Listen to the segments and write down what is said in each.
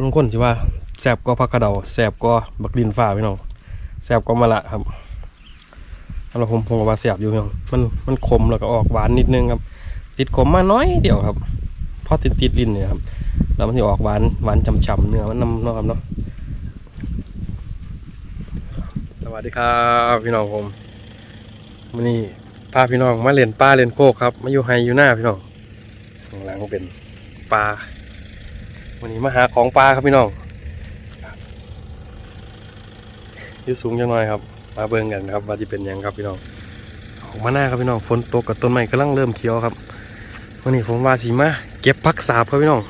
บางคนสิว่าแสบก็พักกระเดาแสบก็บักดินฟ้าพี่น้องแสบก็มะละครับสำหรับผมผมว่าแสบอยู่พี่น้องมันมันขมแล้วก็ออกหวานนิดนึงครับ ติดขมมาน้อยเดียวครับพอติดติดลิ้นเนี่ยครับแล้วมันจะออกหวานหวานจำๆเนื้อมันน้ำนาะครับเนาะสวัสดีครับพี่น้องผมวันนี้พาพี่น้องมาเล่นปลาเล่นโคกครับมาอยู่ไฮอยู่หน้าพี่น้องข้างหลังเป็นปลา วันนี้มาหาของปลาครับพี่น้องยู่สูงจังหน่อยครับ มาเบิ่งกันครับว่าจะเป็นยังครับพี่น้องออกมาหน้าครับพี่น้องฝนตกกับต้นไม้กำลังเริ่มเขียวครับวันนี้ผมว่าสีมาเก็บพักสาบครับพี่น้อง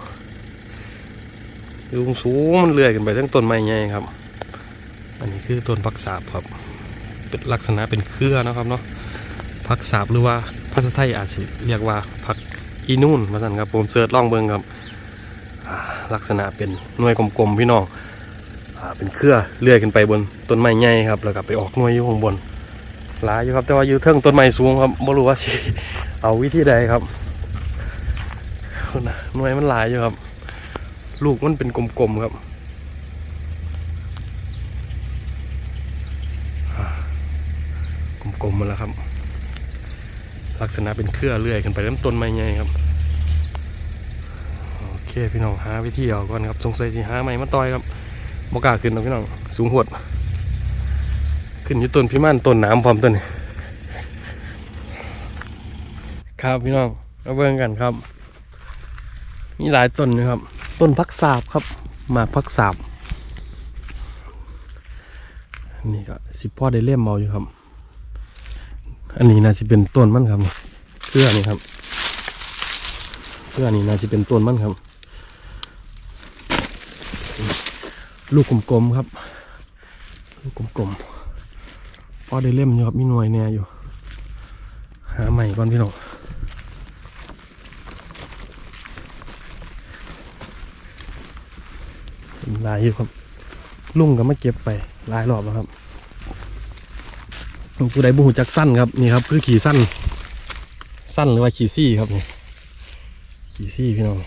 สูงสูงมันเลื่อยขึ้นไปทั้งต้นไม้ใหญ่ครับ อันนี้คือต้นพักสาบครับ เป็นลักษณะเป็นเครือนะครับเนาะพักสาบหรือว่าภาษาไทยอาจจะเรียกว่าพักอีนูนมาสั่นครับผมเสิร์ชล่องเบิงครับ ลักษณะเป็นหน่วยกลมๆพี่น้องอเป็นเครือเลื่อยขึ้นไปบนต้นไม้ใหญ่ครับ แล้วก็ไปออกหน่วยอยู่ข้างบนหลายอยู่ครับ แต่ว่าอยู่เทิงต้นไม้สูงครับไม่รู้ว่าสิเอาวิธีใดครับนะหน่วยมันหลายอยู่ครับ ลูกมันเป็นกลมๆครับกลมๆมาแล้วครับ ลักษณะเป็นเครือเลื่อยขึ้นไปเริ่มต้นไม้ใหญ่ครับ คพี่น้องหาวิธีเอาก่อนครับสงสัยสิหาไม้มาต่อยครับบกล้าขึ้นหรอกพี่น้องสูงหด ขึ้นอยู่ต้นพิมานต้นน้ำพร้อมต้นนี้ครับพี่น้องมาเบิ่งกันครับ มีหลายต้นนะครับ ต้นพักสาบครับหมากพักสาบอันนี้ก็สิพ่อได้เล่มเมาอยู่ครับ อันนี้น่าจะเป็นต้นมันครับเพื่อนี่ครับเพื่อนี่น่าจะเป็นต้นมันครับ ลูกกลมๆครับ ลูกกลมๆพอได้เล่มอยู่ครับมีหน่วยแน่อยู่ หาใหม่ก่อนพี่น้องลายอยู่ครับ ลุงก็มาเก็บไปลายรอบแล้วครับผู้ใดบูหูจักสั้นครับนี่ครับคือขี่สั้น สั้นหรือว่าขี่ซี่ครับนี่ขี่ซี่พี่น้อง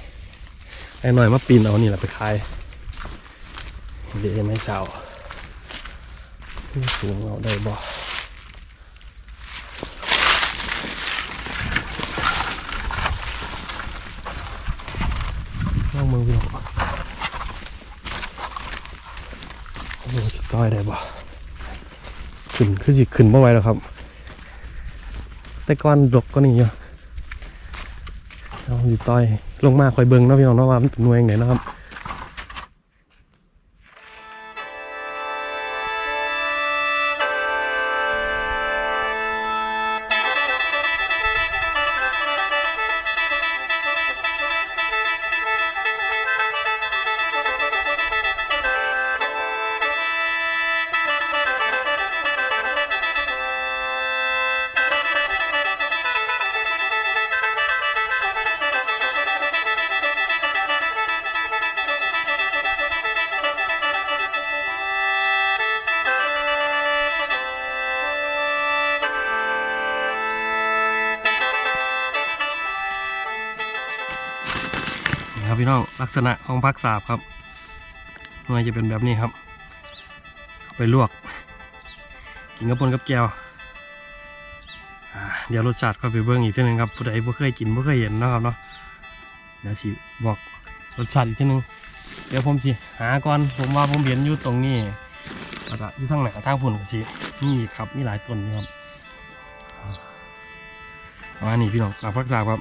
ไอ้หน่อยมาปีนเอานี่แหละไปขาย เดี๋ยวไม่เสาสูงเอาได้บ่ลองมือพี่น้องโอ้สิต้อยได้บ่ขึ้นคือสิขึ้นบ่ไหวแล้วครับ แต่ก้อนดกก็นี่อยู่เอาสิต้อยลงมาคอยเบิ่งนะพี่น้องเนาะว่ามันเป็นหน่วยไหนนะครับ ครับพี่น้องลักษณะของพักสาบครับหน่วยจะเป็นแบบนี้ครับ ไปลวก กินกับปนกับแก้วอ่าเดี๋ยวรสชาติก็ไปเบิ่งอีกทีหนึงครับผู้ใดบ่เคยกินบ่เคยเห็นนะครับเนาะเดี๋ยวสิบอกรสชาติอีกทีหนึงเดี๋ยวผมสิหาก่อนผมว่าผมเห็นอยู่ตรงนี้แล้วก็อยู่ทางไหนทางพุ่นก็สินี่ครับมีหลายต้นอยู่ครับอ่าอันนี้พี่น้องเอาพักสาบครับ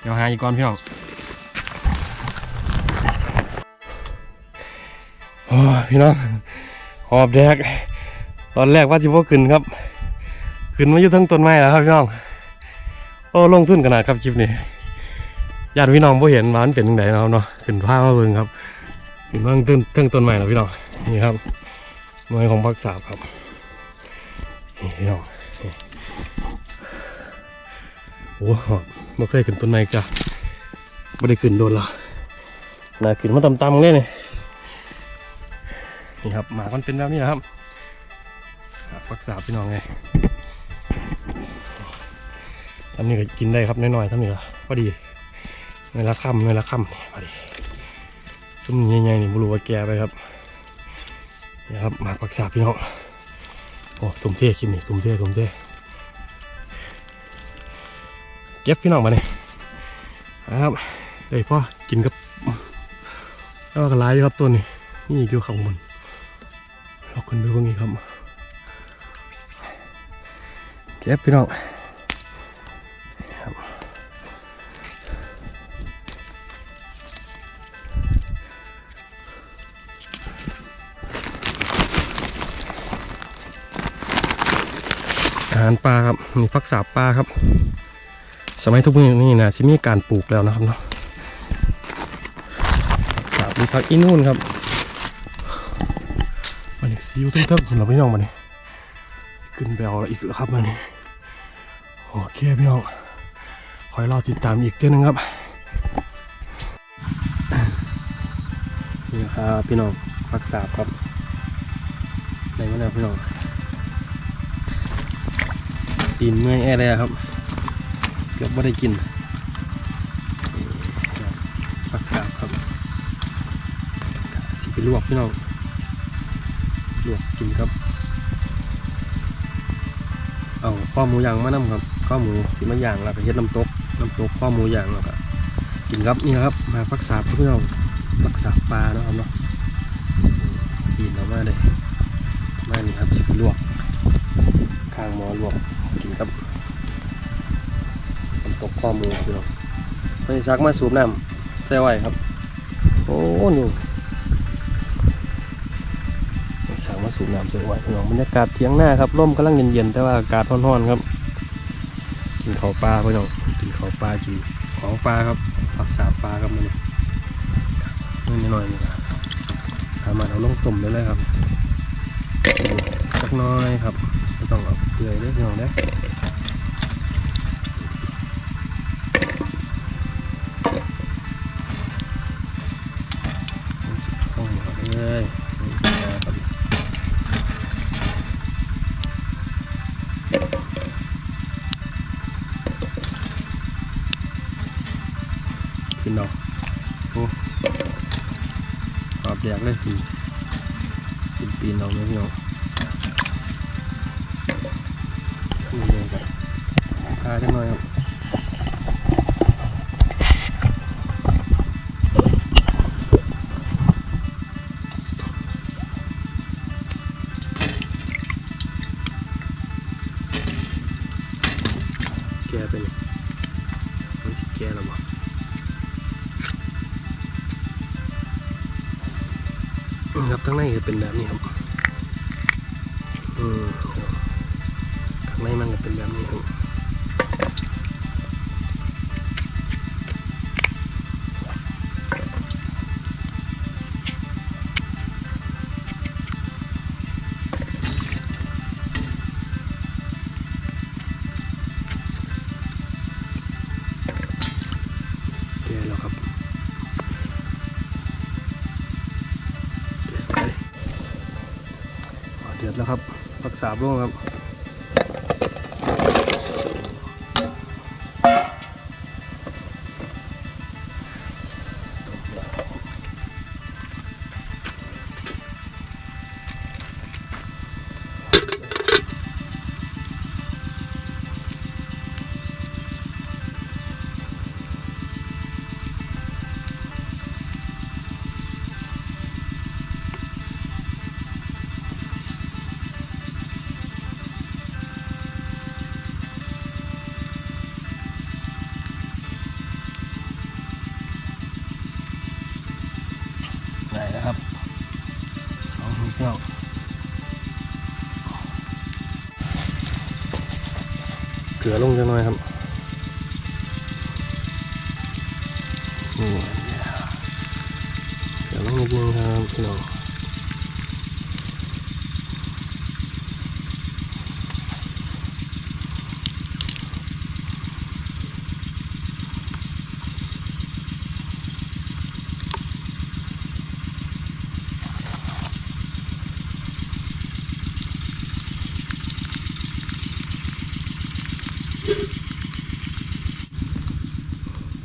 เดี๋ยวหาอีกก่อนพี่น้อง พี่น้องหอบแดก ตอนแรกว่าจิบ่ขึ้นครับ ขึ้นมาอยู่ทั้งต้นไม้แล้วครับพี่น้อง โอ้ลงทุนขนาดครับคลิปนี้ญาติพี่น้องบ่เห็นว่ามันเป็นยังไงนะครับเนาะขึ้นผ้ามาเบิ่งครับขึ้นมาทั้งทั้งต้นไม้แล้วพี่น้องนี่ครับหน่วยของพักษาบครับนี่พี่น้องโอ้โหบ่เคยขึ้นต้นไม้จ้ะบ่ได้ขึ้นโดนละน่าขึ้นมาต่ำๆเลยนี่ นี่ครับหมามันเป็นแบบนี้นะครับรักษาพี่น้องไงทำนี่ก็กินได้ครับน้อยๆท่านี้ละพอดีในละค่ำในละค่ำนี่พอดีชุ่มใหญ่ๆนี่ไม่รู้ว่แกไปครับนี่ครับหมาปักษาพี่น้องโอ้ตุ่มเทคลิปนี้ตุ่มเท่ตุ่มเท่เก็บพี่น้องมาเนี่ยนะครับเดี๋ยวพ่อกินกับแล้วก็หลายอยู่ครับตัวนี้นี่กอยู่ข้างบน เราขึ้นไปเบิ่งอีกครับเก็บพี่น้องครับอาหารปลาครับนี่พักษาปลาครับ สมัยทุกมือนี่นะสิมีการปลูกแล้วนะครับเนาะสาบมีพักอินู่นครับ มันนี่ซิวเทิงๆคุณเราพี่น้องมาเนี่ยขึ้นไปเอาอีกแล้วครับมาเนี่ยโอเคพี่น้องคอยรอติดตามอีกเท่านึงครับนี่ครับพี่น้องพักสาครับในวันนี้พี่น้องตีนเมื่อยแอร์เลยครับ เกือบไม่ได้กินปักสาครับสิไปลวกพี่น้อง ลวกกินครับ เอาข้อหมูย่างมานำครับ ข้อหมูที่มาย่างแล้วก็เฮ็ดน้ำตกน้ำตกข้อหมูย่างแล้วก็กินครับนี่ครับ มาปักสาบครับพี่องปักสาปลาเนาะครับเนาะปีนออกมาเลยมานี่ครับสิไปลวกข้างหมอลวกกินครับน้ำตกข้อหมูลพี่น้องไปซักมาสูบน้ำใส่ไว้ครับ โอ้นี่ สูบน้ำใส่ไว้พี่น้องบรรยากาศเที่ยงหน้าครับร่มกำลังเย็นๆแต่ว่าอากาศร้อนๆครับ กินข้าวปลาพี่น้องกินข้าวปลากินของปลาครับผักสาบปลาครับมันนี่นิดหน่อยนี่สามารถเอาลงต้มได้เลยครับสักน้อยครับไม่ต้องเอาเปื่อยเลยพี่น้องเด้อเข้าหมดเลย อบแดกเลยปีปีนปีนเอาเลยพี่น้อง ครับข้างในก็เป็นแบบนี้ครับอืมข้างในมันก็เป็นแบบนี้ครับาบ้างครับ ลงจังหน่อยครับเดี๋ยวลือลงนิดนึงครับพี่น้อง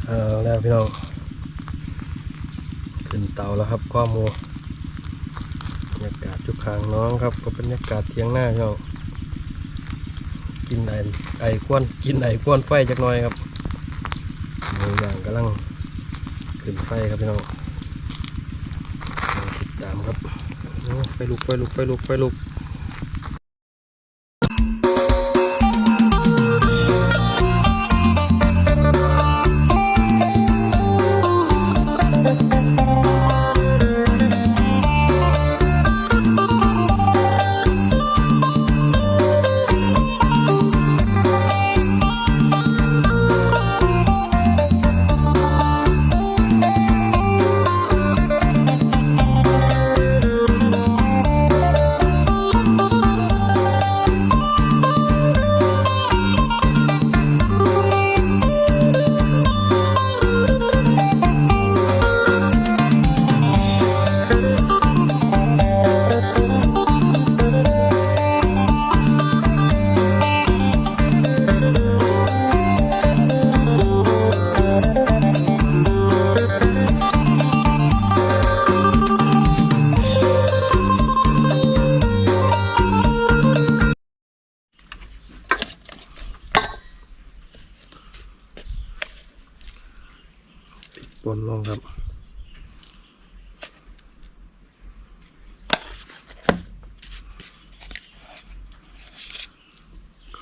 เอาแล้วพี่น้องขึ้น เตาแล้วครับข้อมูบรรยากาศจุกคางน้องครับก็บรรยากาศเที่ยงหน้าเจ้ากินไอไอควนกินไอควนไฟจักหน่อยครับหมูย่างกำลังขึ้นไฟครับพี่น้องติดตามครับไฟลุกไฟลุกไฟลุกไฟลุก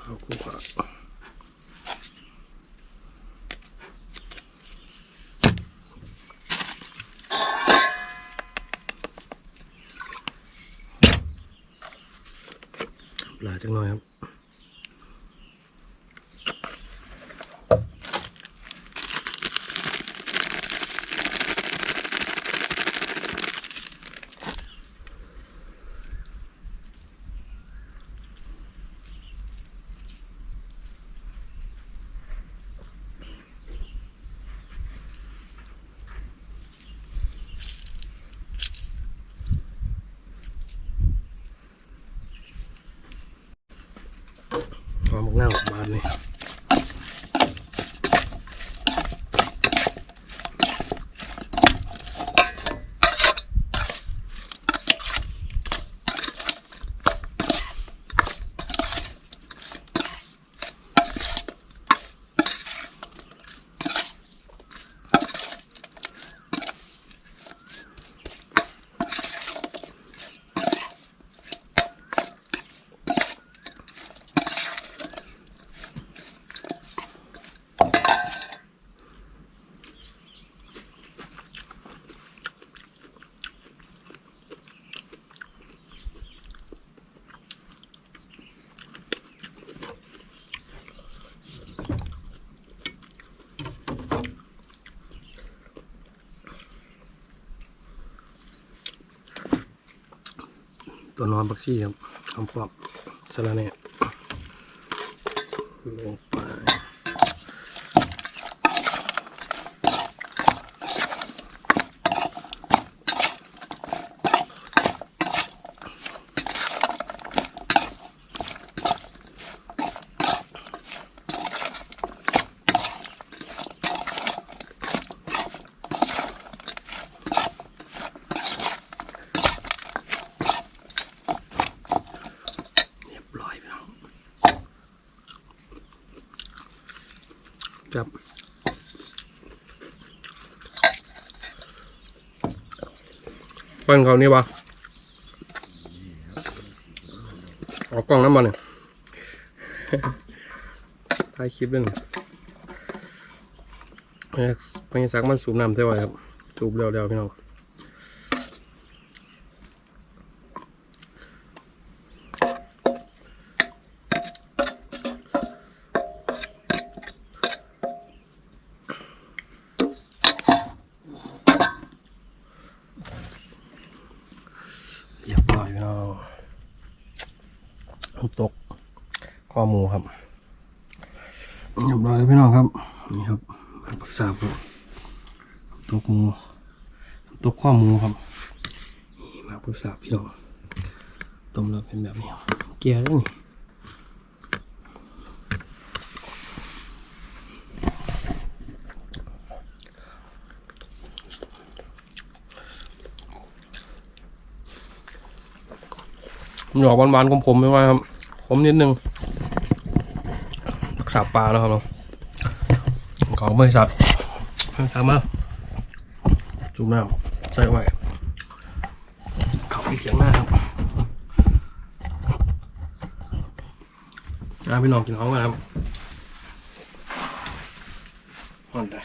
ข้าวคู่ผักปลาจังหน่อยครับ หอมหน้าออกบานเลย ตัวนอนบักซี่ครับหอมปอบสละเนี่ยลงไปเรียบร้อยพี่น้อง ครับปั้นเขานี่ปะออกกล้องน้ำมันเนี่ยถ่ายคลิปเรื่องเนี่ยพญาสักมันสูบน้ำใช่ไหมครับ สูบเร็วๆพี่น้อง น้องตกข้อมูครับเรียบร้อยพี่น้องครับ นี่ครับผักสาบครับตกมูตกข้อมูครับนี่มาผักสาบพี่น้องต้มแล้วเป็นแบบนี้เกลียแล้วนี่ หยอกหวานๆขมๆไม่ว่าครับขมนิดนึงรักษาปลาแล้วครับเนาของบริษัททำมาจุ่มน้ำใส่ไว้เขาไปเถียงหน้าครับอะพี่น้องกินเขากันครับอ่อนแต่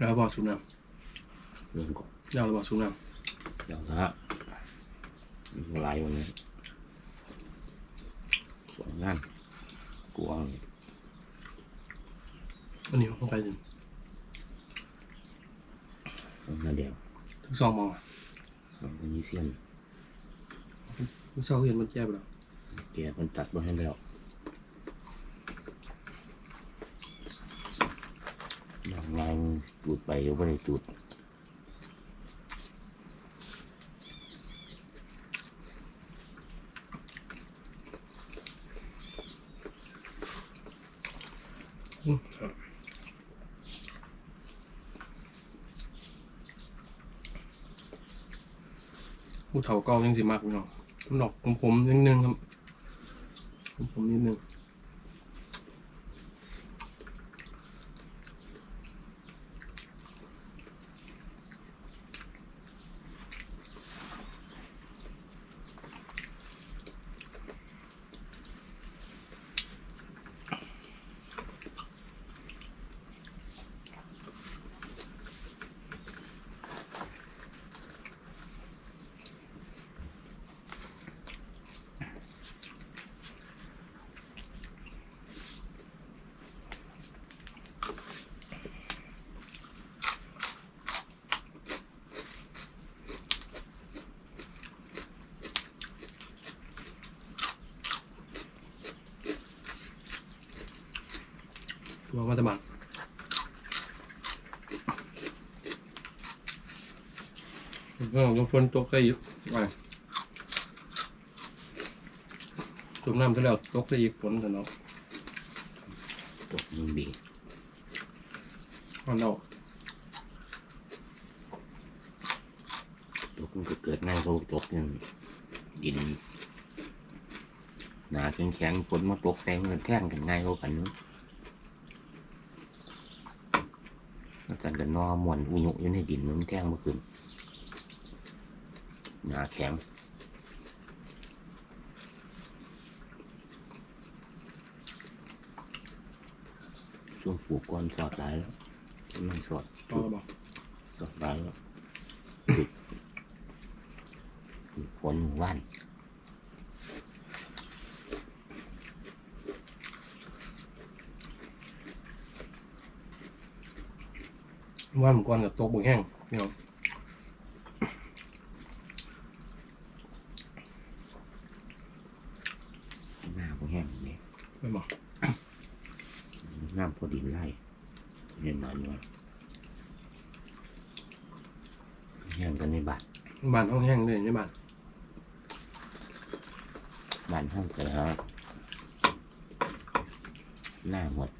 แล้วบอกชุบน้เรื่องก่อนำยาวแล้วบอกชุบน้เดี๋ยวนะฮะมีหลายวันนี้สวยงานกวางำอันนี้ลงไปถึงนั่นเดียวทุกซองมองอะมันมีเสี้ยนทุกซองเห็นมันแก้ไปแล้วแกมันตัดมาให้แล้วอย่างงานจูด ไปก็ไม่ได้จูดผู้เฒ่าก็ยังสิมากพี่น้องนดอกผมผมนิดนึงครับผมผมนิดนึง มาตะบังก็ต้องฝนตกได้อีกไปจุ่มน้ำก็แล้วตกได้อีกฝนกันเนาะตกยิงบีมันเราตกมันก็เกิดง่ายเขาตกเนี่ยดินหนาแข็งแข็งๆฝนมาตกแซงกันแท่งกันง่ายเขากันเนอะ แล้วกันกันนอมวนอุยุอยู่ในดินมันแท่งมาขึ้นหนาแข็งช่วงปลูกก้อนสอดหลายแล้วมันสอดต่อแล้วบอกสอดหลายแล้วติดติดฝนหมู่บ้าน ว่ามันก่อนกับตกบกแห้งพี่น้องหน้าก็แห้งนี่ไม่บอกน้ำพอดินไล่เห็นมันว่าแห้งกันในบ้านบ้านห้องแห้งเลยในบ้านบ้านห้องกันฮะหน้าหมด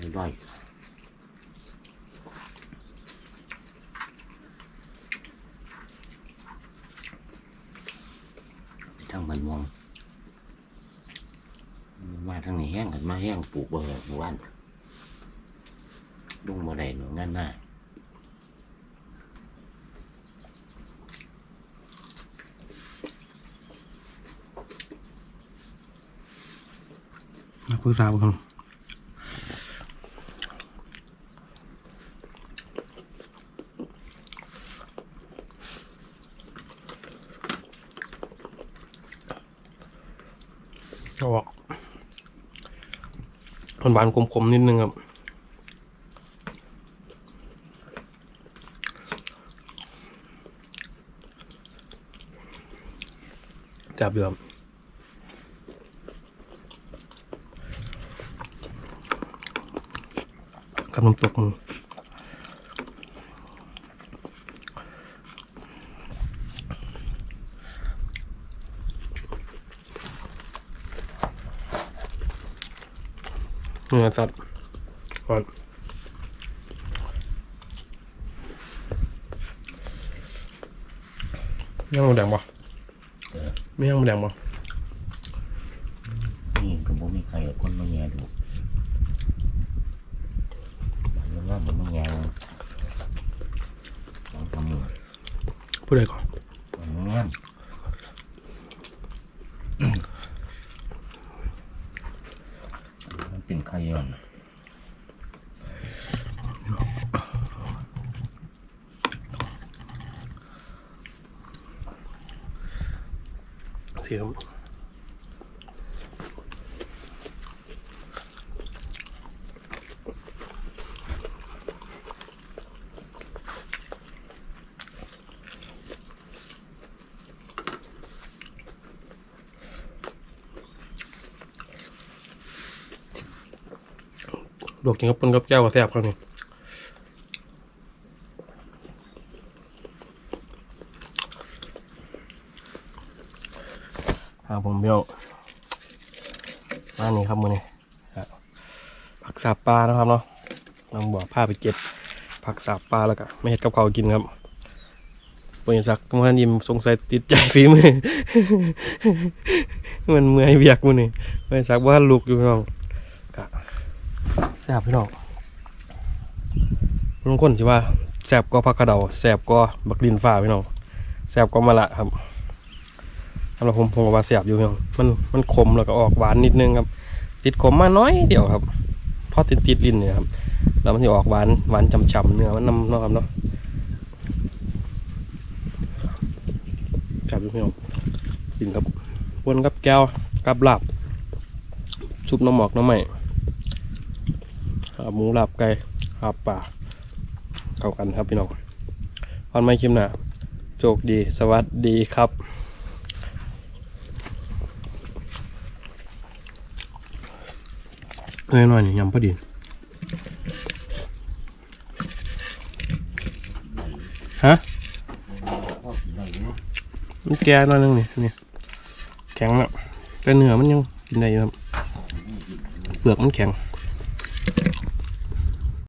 ไม่ร่อยไปทางมันม่วงมาทางนี้แห้งกันมาแห้งปลูกเบอร์หมู่บ้านดุ้งบ่ได้หนูงานหน้ามาปรึกษาผมเอาออก หวานๆขมๆนิดนึงครับจับอยู่ครับกับน้ำตกมือ เนื้อสัตว์ก่อนย่างหมูแดงปะเออไม่ย่างหมูแดงปะนี่ก็บ่มีใครเอาคนมาแย่ดูมันว่าบ่มาแย่ลองทำมือพูดอะไรก่อนมันงาม มันเป็นไข่ย้อน เสียงล วกกินกับปนกับแก้วกับแซ่บครับนี่ครับผมเบี้ยวมานี่ครับมือนี่ผักสาบปลานะครับเนาะนำบ่อผ้าไปเก็บ ผักสาบปลาแล้วก็ไม่เห็ดกับเขาวกินครับบริษัทมันยิ้มสงสัยติดใจฝีมือ มันเมื่อยเบียกมือนี่บริษัทว่าลูกอยู่น้อง ซ่บพี่น้องบางคนสิว่าแซ่บก็ผักกระเดาแซ่บก็บักลินฟ้าพี่น้องแซ่บก็มะละครับสำหรับผมผมก็ว่าเสียบอยู่พี่น้องมันมันขมแล้วก็ออกหวานนิดนึงครับ ติดขมมาน้อยเดียวครับพอติดติดลิ้นเนี่ยครับแล้วมันจะออกหวานหวานจำๆเนื้อมันน้ำนาะครับเนาะจับอยู่พี่น้องกินกับวนกับแก้วกับหลาบซุปน้ำหมอกน้ำใหม่ หมูลาบไก่ลาบป่าเข้ากันครับพี่น้องวันไม่คิมหนาโชคดีสวัสดีครับเอ้ยหน่อยนี่ยำพอดีฮะมันแก่หน่อยนึงนี่นี่แข็งแล้วแต่เนื้อมันยังกินได้อยู่ครับเปลือกมันแข็ง